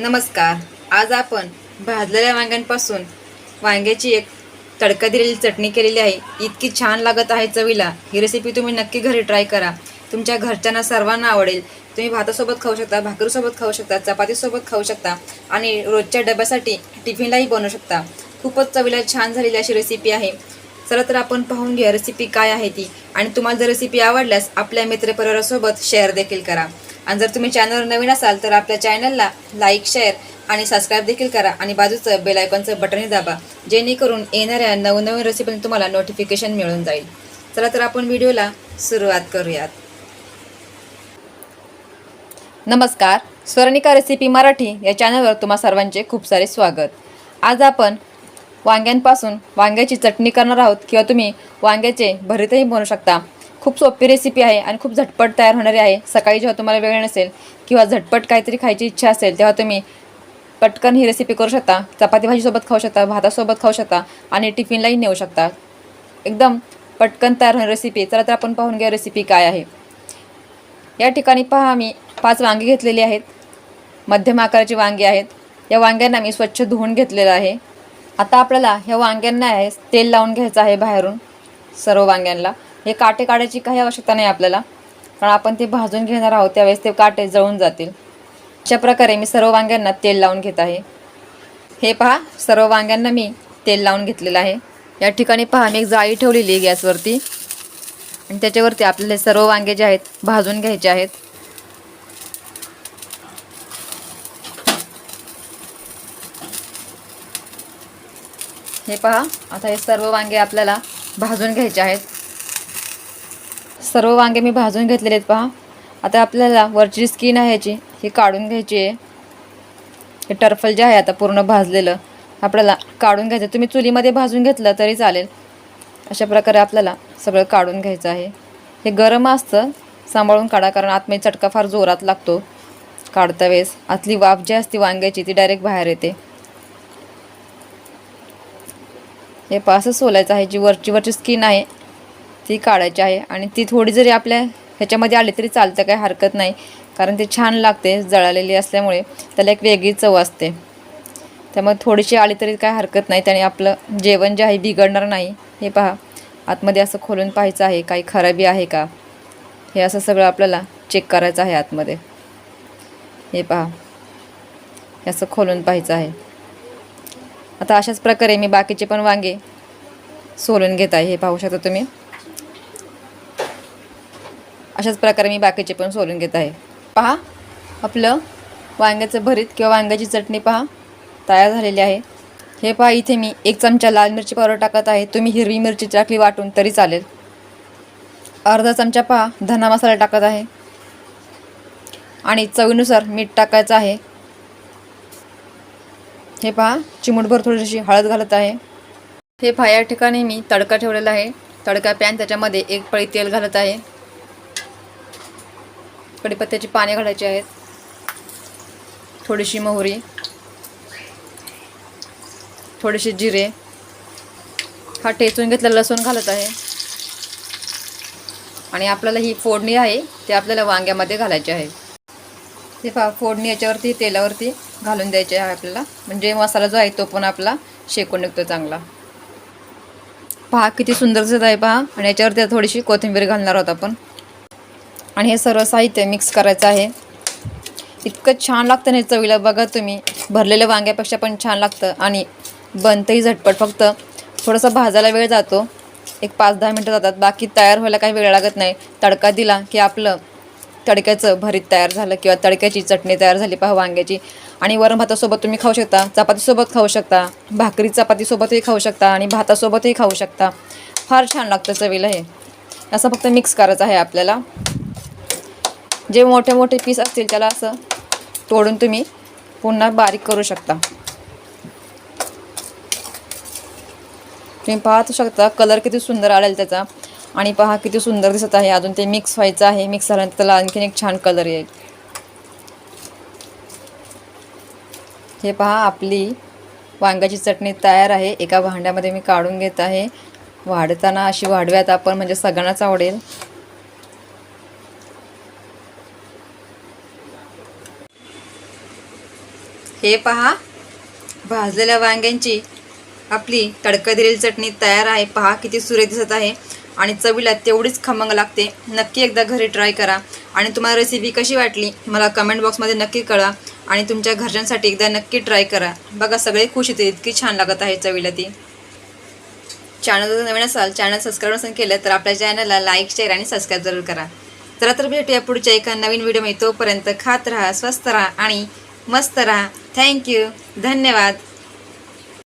नमस्कार. आज आपण भाजलेल्या वांग्यांपासून वांग्याची एक तडका दिलेली चटणी केलेली आहे. इतकी छान लागत आहे चवीला. ही रेसिपी तुम्ही नक्की घरी ट्राय करा. तुमच्या घरच्यांना सर्वांना आवडेल. तुम्ही भातासोबत खाऊ शकता भाकरीसोबत खाऊ शकता चपातीसोबत खाऊ शकता आणि रोजच्या डब्यासाठी टिफिनलाही बनवू शकता. खूपच चवीला छान झालेली अशी रेसिपी आहे. चला तर आपण पाहून घ्या रेसिपी काय आहे ती. आणि तुम्हाला जर रेसिपी आवडल्यास आपल्या मित्रपरिवारासोबत शेअर देखील करा. आणि जर तुम्ही चॅनलवर नवीन असाल तर आपल्या चॅनलला लाईक शेअर आणि सबस्क्राईब देखील करा आणि बाजूचं बेल आयकॉनचं बटनही दाबा जेणेकरून येणाऱ्या नवनवीन रेसिपीने तुम्हाला नोटिफिकेशन मिळून जाईल. चला तर आपण व्हिडिओला सुरुवात करूयात. नमस्कार स्वर्णिका रेसिपी मराठी या चॅनलवर तुम्हा सर्वांचे खूप सारे स्वागत. आज आपण वांग्यांपासून वांग्याची चटणी करणार आहोत किंवा तुम्ही वांग्याचे भरीतही बनवू शकता. खूप सोपी रेसिपी आहे आणि खूप झटपट तयार होणारी आहे. सकाळी जेव्हा तुम्हाला वेळ नसेल किंवा झटपट काहीतरी खायची इच्छा असेल तेव्हा तुम्ही पटकन ही रेसिपी करू शकता. चपाती भाजीसोबत खाऊ शकता भातासोबत खाऊ शकता आणि टिफिनलाही नेऊ शकता. एकदम पटकन तयार होणारी रेसिपी चला तर आपण पाहून घ्या रेसिपी काय आहे. या ठिकाणी पहा मी पाच वांगी घेतलेली आहेत. मध्यम आकाराची वांगी आहेत. या वांग्यांना मी स्वच्छ धुवून घेतलेलं आहे. आता आपल्याला ह्या वांग्यांना आहे तेल लावून घ्यायचं आहे बाहेरून सर्व वांग्यांना. हे काटे काढायची काही आवश्यकता नाही आपल्याला. कारण आपण ते भाजून घेणार आहोत त्यावेळेस ते काटे जळून जातील. अशा प्रकारे मी सर्व वांग्यांना तेल लावून घेत आहे. हे पहा सर्व वांग्यांना मी तेल लावून घेतलेलं आहे. या ठिकाणी पहा मी एक जाळी ठेवलेली आहे गॅसवरती. आणि त्याच्यावरती आपल्याला सर्व वांगे जे आहेत भाजून घ्यायचे आहेत. हे पहा आता हे सर्व वांगे आपल्याला भाजून घ्यायचे आहेत. सर्व वांगे मी भाजून घेतलेले आहेत पहा. आता आपल्याला वरची स्किन आहे याची ही काढून घ्यायची आहे. हे टर्फल जे आहे आता पूर्ण भाजलेलं आपल्याला काढून घ्यायचं तुम्ही चुलीमध्ये भाजून घेतलं तरी चालेल. अशा प्रकारे आपल्याला सगळं काढून घ्यायचं आहे. हे गरम असतं सांभाळून काढा कारण आतमध्ये चटका फार जोरात लागतो. काढता वेळेस. आतली वाफ जी असते वांग्याची ती डायरेक्ट बाहेर येते. हे पासच सोलायचं आहे. जी वरची वरची स्किन आहे ती काढायची आहे आणि ती थोडी जरी आपल्या ह्याच्यामध्ये आली तरी चालतं काही हरकत नाही. कारण ते छान लागते जळालेली असल्यामुळे. त्याला एक वेगळी चव असते. त्यामुळे थोडीशी आली तरी काय हरकत नाही. त्याने आपलं जेवण जे आहे बिघडणार नाही. हे पहा. आतमध्ये असं खोलून पाहायचं आहे काही खराबी आहे का? हे असं सगळं आपल्याला चेक करायचं आहे आतमध्ये. हे पहा. हे असं खोलून पाहायचं आहे. आता अशाच प्रकारे मी बाकीचे पण वांगे सोलून घेत आहे. हे पाहू शकता तुम्ही. अशाच प्रकारे मी बाकीचे पण सोलून घेत आहे. पहा आपलं वांग्याचं भरीत किंवा वांग्याची चटणी पहा तयार झालेली आहे. हे पहा इथे मी एक चमचा लाल मिरची पावडर टाकत आहे. तुम्ही हिरवी मिरची टाकली वाटून तरी चालेल. अर्धा चमचा पहा धना मसाला टाकत आहे. आणि चवीनुसार मीठ टाकायचं आहे. हे पहा चिमूटभर थोडीशी हळद घालत आहे. हे पहा या ठिकाणी मी तडका ठेवलेला आहे. तडका पॅन त्याच्यामध्ये एक पळी तेल घालत आहे. कढीपत्त्याची पाने घालायची आहेत. थोडीशी मोहरी. थोडेसे जिरे. हा ठेचून घेतलेला लसूण घालत आहे. आणि आपल्याला ही फोडणी आहे ते आपल्याला वांग्यामध्ये घालायची आहे. ते पहा फोडणी याच्यावरती तेलावरती घालून द्यायचे आहे आपल्याला. म्हणजे मसाला जो आहे तो पण आपला शेकून निघतो चांगला. पहा किती सुंदर दिसत आहे पहा. आणि याच्यावरती थोडीशी कोथिंबीर घालणार आहोत आपण. आणि हे सर्व साहित्य मिक्स करायचं आहे. इतकं छान लागतं ना हे चवीला. बघा तुम्ही भरलेल्या वांग्यापेक्षा पण छान लागतं आणि बनतंही झटपट. फक्त थोडंसं भाजायला वेळ जातो. एक पाच दहा मिनटं जातात. बाकी तयार व्हायला काही वेळ लागत नाही. तडका दिला की आपलं तडक्याचं भरीत तयार झालं किंवा तडक्याची चटणी तयार झाली. पहा वांग्याची. आणि वरण भातासोबत तुम्ही खाऊ शकता. चपातीसोबत खाऊ शकता. भाकरी चपातीसोबतही खाऊ शकता आणि भातासोबतही खाऊ शकता. फार छान लागतं चवीला हे. असं फक्त मिक्स करायचं आहे आपल्याला. जे मोठे मोठे पीस असतील त्याला असं तोडून तुम्ही पुन्हा बारीक करू शकता. तुम्ही पाहू शकता कलर किती सुंदर आलेल त्याचा. आणि पहा किती सुंदर दिसत आहे. अजून ते मिक्स व्हायचं आहे. मिक्स झाल्यानंतर त्याला आणखीन एक छान कलर येईल. हे पहा आपली वांग्याची चटणी तयार आहे. एका भांड्यामध्ये मी काढून घेत आहे. वाढताना अशी वाढव्यात आपण म्हणजे सगळ्यांनाच आवडेल. हे पहा. भाजलेल्या वांग्यांची आपली तडका दिलेली चटणी तयार आहे. पहा किती सुरेख दिसत आहे. आणि चवीला तेवढीच खमंग लागते. नक्की एकदा घरी ट्राय करा. आणि तुम्हाला रेसिपी कशी वाटली मला कमेंट बॉक्समध्ये नक्की कळा आणि तुमच्या घरच्यांसाठी एकदा नक्की ट्राय करा. बघा सगळे खुश होते इतकी छान लागत आहे चवीला ती. चॅनल जर नवीन असाल चॅनल सबस्क्राईब नसेल केलं तर आपल्या चॅनलला लाईक शेअर आणि सबस्क्राईब जरूर करा. चला तर भेटूया पुढच्या एका नवीन व्हिडिओमध्ये तोपर्यंत खात राहा स्वस्त राहा आणि मस्त राहा. थँक्यू धन्यवाद.